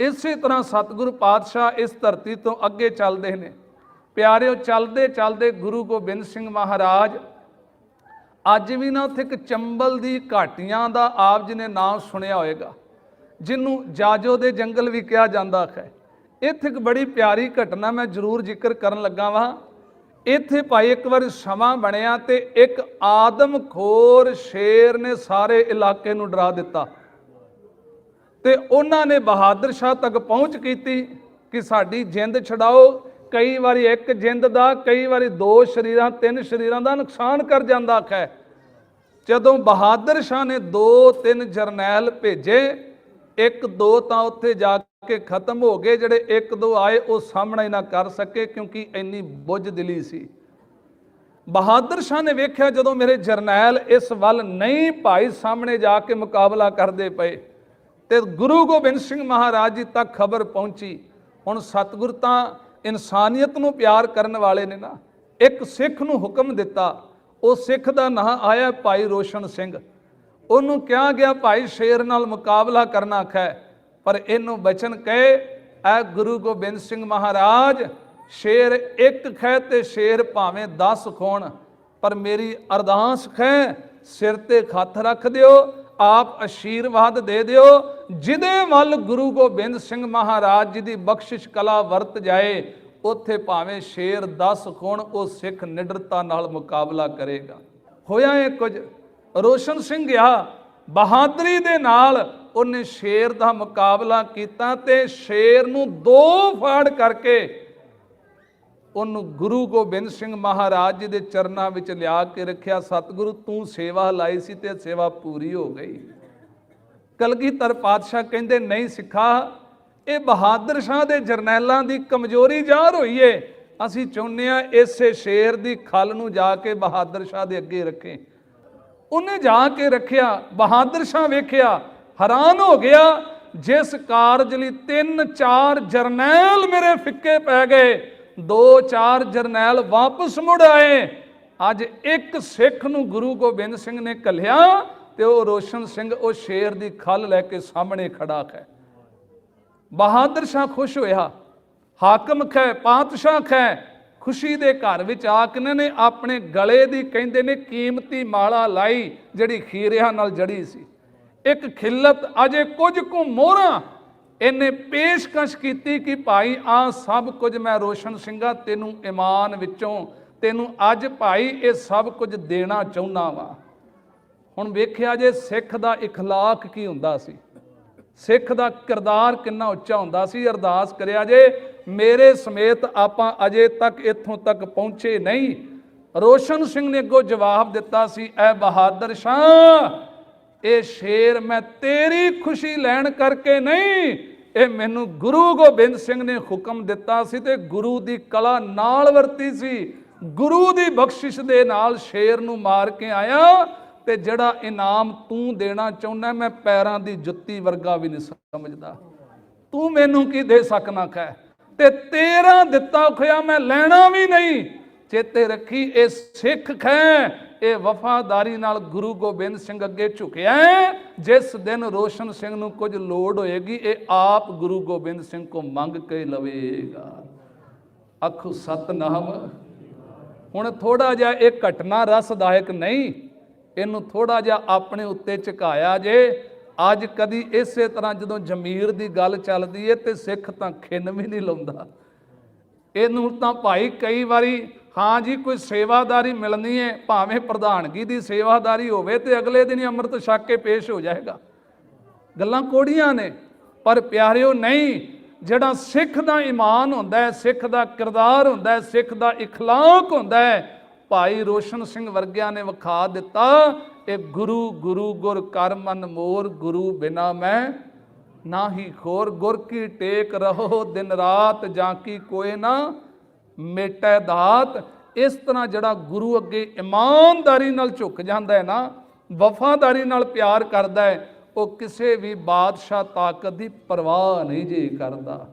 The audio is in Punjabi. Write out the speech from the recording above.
ਇਸੇ ਤਰ੍ਹਾਂ ਸਤਿਗੁਰ ਪਾਤਸ਼ਾਹ ਇਸ ਧਰਤੀ ਤੋਂ ਅੱਗੇ ਚੱਲਦੇ ਨੇ। ਪਿਆਰਿਓ, ਚੱਲਦੇ ਚੱਲਦੇ ਗੁਰੂ ਗੋਬਿੰਦ ਸਿੰਘ ਮਹਾਰਾਜ, ਅੱਜ ਵੀ ਨਾ ਉੱਥੇ ਇੱਕ ਚੰਬਲ ਦੀ ਘਾਟੀਆਂ ਦਾ ਆਪ ਜੀ ਨੇ ਨਾਮ ਸੁਣਿਆ ਹੋਵੇਗਾ ਜਿਹਨੂੰ ਜਾਜੋ ਦੇ ਜੰਗਲ ਵੀ ਕਿਹਾ ਜਾਂਦਾ ਹੈ। ਇੱਥੇ ਇੱਕ ਬੜੀ ਪਿਆਰੀ ਘਟਨਾ ਮੈਂ ਜ਼ਰੂਰ ਜ਼ਿਕਰ ਕਰਨ ਲੱਗਾ ਵਾਂ। ਇੱਥੇ ਭਾਈ ਇੱਕ ਵਾਰ ਸਮਾਂ ਬਣਿਆ ਤੇ ਇੱਕ ਆਦਮਖੋਰ ਸ਼ੇਰ ਨੇ ਸਾਰੇ ਇਲਾਕੇ ਨੂੰ ਡਰਾ ਦਿੱਤਾ। ਤੇ ਉਹਨਾਂ ਨੇ ਬਹਾਦਰ ਸ਼ਾਹ ਤੱਕ ਪਹੁੰਚ ਕੀਤੀ ਕਿ ਸਾਡੀ ਜਿੰਦ ਛਡਾਓ। ਕਈ ਵਾਰੀ ਇੱਕ ਜਿੰਦ ਦਾ, ਕਈ ਵਾਰੀ ਦੋ ਸ਼ਰੀਰਾਂ, ਤਿੰਨ ਸ਼ਰੀਰਾਂ ਦਾ ਨੁਕਸਾਨ ਕਰ ਜਾਂਦਾ ਖੈ ਜਦੋਂ ਬਹਾਦਰ ਸ਼ਾਹ ਨੇ ਦੋ, ਤਿੰਨ ਜਰਨੈਲ ਭੇਜੇ, ਇੱਕ, ਦੋ ਤਾਂ ਉੱਥੇ ਜਾ ਕੇ ਖਤਮ ਹੋ ਗਏ। ਜਿਹੜੇ ਇੱਕ, ਦੋ ਆਏ, ਉਹ ਸਾਹਮਣਾ ਹੀ ਨਾ ਕਰ ਸਕੇ ਕਿਉਂਕਿ ਇੰਨੀ ਬੁੱਝ ਦਿਲੀ ਸੀ। ਬਹਾਦਰ ਸ਼ਾਹ ਨੇ ਵੇਖਿਆ ਜਦੋਂ ਮੇਰੇ ਜਰਨੈਲ ਇਸ ਵੱਲ ਨਹੀਂ ਭਾਈ ਸਾਹਮਣੇ ਜਾ ਕੇ ਮੁਕਾਬਲਾ ਕਰਦੇ ਪਏ। ਤੇ ਗੁਰੂ ਗੋਬਿੰਦ ਸਿੰਘ ਮਹਾਰਾਜ ਜੀ ਤੱਕ ਖਬਰ ਪਹੁੰਚੀ। ਹੁਣ ਸਤਿਗੁਰ ਤਾਂ ਇਨਸਾਨੀਅਤ ਨੂੰ ਪਿਆਰ ਕਰਨ ਵਾਲੇ ਨੇ ਨਾ, ਇੱਕ ਸਿੱਖ ਨੂੰ ਹੁਕਮ ਦਿੱਤਾ, ਉਹ ਸਿੱਖ ਦਾ ਨਾਂ ਆਇਆ ਭਾਈ ਰੋਸ਼ਨ ਸਿੰਘ। ਉਹਨੂੰ ਕਿਹਾ ਗਿਆ, ਭਾਈ ਸ਼ੇਰ ਨਾਲ ਮੁਕਾਬਲਾ ਕਰਨਾ ਖੈ ਪਰ ਇਹਨੂੰ ਬਚਨ ਕਹੇ, ਐ ਗੁਰੂ ਗੋਬਿੰਦ ਸਿੰਘ ਮਹਾਰਾਜ, ਸ਼ੇਰ ਇੱਕ ਖੈ ਤੇ ਸ਼ੇਰ ਭਾਵੇਂ 10 ਖੋਣ, ਪਰ ਮੇਰੀ ਅਰਦਾਸ ਖੈ, ਸਿਰ ਤੇ ਹੱਥ ਰੱਖ ਦਿਓ ਆਪ ਅਸ਼ੀਰਵਾਦ ਦੇ ਦਿਓ ਜਿਹਦੇ ਵੱਲ ਗੁਰੂ ਗੋਬਿੰਦ ਸਿੰਘ ਮਹਾਰਾਜ ਜੀ ਦੀ ਬਖਸ਼ਿਸ਼ ਕਲਾ ਵਰਤ ਜਾਏ, ਉੱਥੇ ਭਾਵੇਂ ਸ਼ੇਰ 10 ਖੋਣ ਉਹ ਸਿੱਖ ਨਿਡਰਤਾ ਨਾਲ ਮੁਕਾਬਲਾ ਕਰੇਗਾ। ਹੋਇਆ ਇਹ ਕੁਝ? ਰੋਸ਼ਨ ਸਿੰਘ ਗਿਆ ਬਹਾਦਰੀ ਦੇ ਨਾਲ ਉਹਨੇ ਸ਼ੇਰ ਦਾ ਮੁਕਾਬਲਾ ਕੀਤਾ ਤੇ ਸ਼ੇਰ ਨੂੰ ਦੋ ਫਾੜ ਕਰਕੇ ਉਹਨੂੰ ਗੁਰੂ ਗੋਬਿੰਦ ਸਿੰਘ ਮਹਾਰਾਜ ਜੀ ਦੇ ਚਰਨਾਂ ਵਿੱਚ ਲਿਆ ਕੇ ਰੱਖਿਆ। ਸਤਿਗੁਰੂ, ਤੂੰ ਸੇਵਾ ਲਾਈ ਸੀ ਤੇ ਸੇਵਾ ਪੂਰੀ ਹੋ ਗਈ। ਕਲਗੀਧਰ ਪਾਤਸ਼ਾਹ ਕਹਿੰਦੇ, ਨਹੀਂ ਸਿੱਖਾ, ਇਹ ਬਹਾਦਰ ਸ਼ਾਹ ਦੇ ਜਰਨੈਲਾਂ ਦੀ ਕਮਜ਼ੋਰੀ ਜ਼ਾਹਰ ਹੋਈ ਏ। ਅਸੀਂ ਚਾਹੁੰਦੇ ਆ ਇਸੇ ਸ਼ੇਰ ਦੀ ਖਲ ਨੂੰ ਜਾ ਕੇ ਬਹਾਦਰ ਸ਼ਾਹ ਦੇ ਅੱਗੇ ਰੱਖੇ। ਉਹਨੇ ਜਾ ਕੇ ਰੱਖਿਆ, ਬਹਾਦਰ ਸ਼ਾਹ ਵੇਖਿਆ, ਹੈਰਾਨ ਹੋ ਗਿਆ, ਜਿਸ ਕਾਰਜ ਲਈ ਤਿੰਨ ਚਾਰ ਜਰਨੈਲ ਮੇਰੇ ਫਿੱਕੇ ਪੈ ਗਏ। ਦੋ ਚਾਰ ਜਰਨੈਲ ਵਾਪਸ ਮੁੜ ਆਏ। ਅੱਜ ਇੱਕ ਸਿੱਖ ਨੂੰ ਗੁਰੂ ਗੋਬਿੰਦ ਸਿੰਘ ਨੇ ਕੱਲਿਆ ਤੇ ਉਹ ਰੋਸ਼ਨ ਸਿੰਘ ਉਹ ਸ਼ੇਰ ਦੀ ਖਲ ਲੈ ਕੇ ਸਾਹਮਣੇ ਖੜਾ ਹੈ। ਬਹਾਦਰ ਸ਼ਾਹ ਖੁਸ਼ ਹੋਇਆ। ਹਾਕਮ ਖੈ, ਪਾਤਸ਼ਾਹ ਖੈ। ਖੁਸ਼ੀ ਦੇ ਘਰ ਵਿੱਚ ਆ ਕੇ ਇਹਨਾਂ ਨੇ ਆਪਣੇ ਗਲੇ ਦੀ ਕਹਿੰਦੇ ਨੇ ਕੀਮਤੀ ਮਾਲਾ ਲਾਈ ਜਿਹੜੀ ਖੀਰਿਆਂ ਨਾਲ ਜੜੀ ਸੀ। ਇੱਕ ਖਿੱਲਤ ਅਜੇ ਕੁਝ ਕੁ ਮੋਹਰਾਂ ਇਹਨੇ ਪੇਸ਼ਕਸ਼ ਕੀਤੀ ਕਿ ਭਾਈ ਆ ਸਭ ਕੁਝ ਮੈਂ ਰੋਸ਼ਨ ਸਿੰਘਾ ਤੈਨੂੰ ਇਮਾਨ ਵਿੱਚੋਂ ਤੈਨੂੰ ਅੱਜ ਭਾਈ ਇਹ ਸਭ ਕੁਝ ਦੇਣਾ ਚਾਹੁੰਦਾ ਵਾਂ ਹੁਣ ਵੇਖਿਆ ਜੇ ਸਿੱਖ ਦਾ اخلاق ਕੀ ਹੁੰਦਾ ਸੀ ਸਿੱਖ ਦਾ ਕਿਰਦਾਰ ਕਿੰਨਾ ਉੱਚਾ ਹੁੰਦਾ ਸੀ ਅਰਦਾਸ ਕਰਿਆ ਜੇ ਮੇਰੇ ਸਮੇਤ ਆਪਾਂ ਅਜੇ ਤੱਕ ਇੱਥੋਂ ਤੱਕ ਪਹੁੰਚੇ ਨਹੀਂ ਰੋਸ਼ਨ ਸਿੰਘ ਨੇ ਅੱਗੋਂ ਜਵਾਬ ਦਿੱਤਾ ਸੀ ਐ ਬਹਾਦਰ ਸ਼ਾਹ ਇਹ ਸ਼ੇਰ ਮੈਂ ਤੇਰੀ ਖੁਸ਼ੀ ਲੈਣ ਕਰਕੇ ਨਹੀਂ, ਇਹ ਮੈਨੂੰ ਗੁਰੂ ਗੋਬਿੰਦ ਸਿੰਘ ਨੇ ਹੁਕਮ ਦਿੱਤਾ ਸੀ ਤੇ ਗੁਰੂ ਦੀ ਕਲਾ ਨਾਲ ਵਰਤੀ ਸੀ। ਗੁਰੂ ਦੀ ਬਖਸ਼ਿਸ਼ ਦੇ ਨਾਲ ਸ਼ੇਰ ਨੂੰ ਮਾਰ ਕੇ ਆਇਆ ਤੇ ਜਿਹੜਾ ਇਨਾਮ ਤੂੰ ਦੇਣਾ ਚਾਹੁੰਦਾ, ਮੈਂ ਪੈਰਾਂ ਦੀ ਜੁੱਤੀ ਵਰਗਾ ਵੀ ਨਹੀਂ ਸਮਝਦਾ। ਤੂੰ ਮੈਨੂੰ ਕੀ ਦੇ ਸਕਣਾ ਖੈ? ਤੇ ਤੇਰਾ ਦਿੱਤਾ ਖੋਇਆ ਮੈਂ ਲੈਣਾ ਵੀ ਨਹੀਂ। ਚੇਤੇ ਰੱਖੀ ਇਹ ਸਿੱਖ ਖੈ ਇਹ ਵਫਾਦਾਰੀ ਨਾਲ ਗੁਰੂ ਗੋਬਿੰਦ ਸਿੰਘ ਅੱਗੇ ਝੁਕਿਆ ਜਿਸ ਦਿਨ ਰੋਸ਼ਨ ਸਿੰਘ ਨੂੰ ਕੁਝ ਲੋੜ ਹੋਏਗੀ, ਇਹ ਆਪ ਗੁਰੂ ਗੋਬਿੰਦ ਸਿੰਘ ਕੋ ਮੰਗ ਕੇ ਲਵੇਗਾ। ਅਖੁ ਸਤਨਾਮ, ਹੁਣ ਥੋੜਾ ਜਿਹਾ ਇਹ ਘਟਨਾ ਰਸਦਾਇਕ ਨਹੀਂ, ਇਹਨੂੰ ਥੋੜਾ ਜਿਹਾ ਆਪਣੇ ਉੱਤੇ ਝੁਕਾਇਆ ਜੇ। ਅੱਜ ਕਦੀ ਇਸੇ ਤਰ੍ਹਾਂ ਜਦੋਂ ਜ਼ਮੀਰ ਦੀ ਗੱਲ ਚੱਲਦੀ ਏ ਤੇ ਸਿੱਖ ਤਾਂ ਖਿੰਨ ਵੀ ਨਹੀਂ ਲਾਉਂਦਾ। ਇਹਨੂੰ ਤਾਂ ਭਾਈ ਕਈ ਵਾਰੀ ਹਾਂ ਜੀ ਕੋਈ ਸੇਵਾਦਾਰੀ ਮਿਲਣੀ ਹੈ ਭਾਵੇਂ ਪ੍ਰਧਾਨਗੀ ਦੀ ਸੇਵਾਦਾਰੀ ਹੋਵੇ ਤੇ ਅਗਲੇ ਦਿਨ ਹੀ ਅੰਮ੍ਰਿਤ ਛਕ ਕੇ ਪੇਸ਼ ਹੋ ਜਾਏਗਾ ਗੱਲਾਂ ਕੋੜੀਆਂ ਨੇ ਪਰ ਪਿਆਰਿਓ ਨਹੀਂ ਜਿਹੜਾ ਸਿੱਖ ਦਾ ਈਮਾਨ ਹੁੰਦਾ ਹੈ ਸਿੱਖ ਦਾ ਕਿਰਦਾਰ ਹੁੰਦਾ ਹੈ ਸਿੱਖ ਦਾ اخلاق ਹੁੰਦਾ ਹੈ ਭਾਈ ਰੋਸ਼ਨ ਸਿੰਘ ਵਰਗਿਆਂ ਨੇ ਵਿਖਾ ਦਿੱਤਾ ਇਹ ਗੁਰੂ ਗੁਰੂ ਗੁਰ ਕਰ ਮਨ ਮੋਰ ਗੁਰੂ ਬਿਨਾ ਮੈਂ ਨਾਹੀ ਖੋਰ ਗੁਰ ਕੀ ਟੇਕ ਰਹੋ ਦਿਨ ਰਾਤ ਜਾਂ ਕੀ ਕੋਏ ਨਾ ਮੇਟੈ ਦਾਤ, ਇਸ ਤਰ੍ਹਾਂ ਜਿਹੜਾ ਗੁਰੂ ਅੱਗੇ ਇਮਾਨਦਾਰੀ ਨਾਲ ਝੁਕ ਜਾਂਦਾ ਹੈ ਨਾ, ਵਫਾਦਾਰੀ ਨਾਲ ਪਿਆਰ ਕਰਦਾ ਹੈ, ਉਹ ਕਿਸੇ ਵੀ ਬਾਦਸ਼ਾਹ ਤਾਕਤ ਦੀ ਪਰਵਾਹ ਨਹੀਂ ਜੇ ਕਰਦਾ।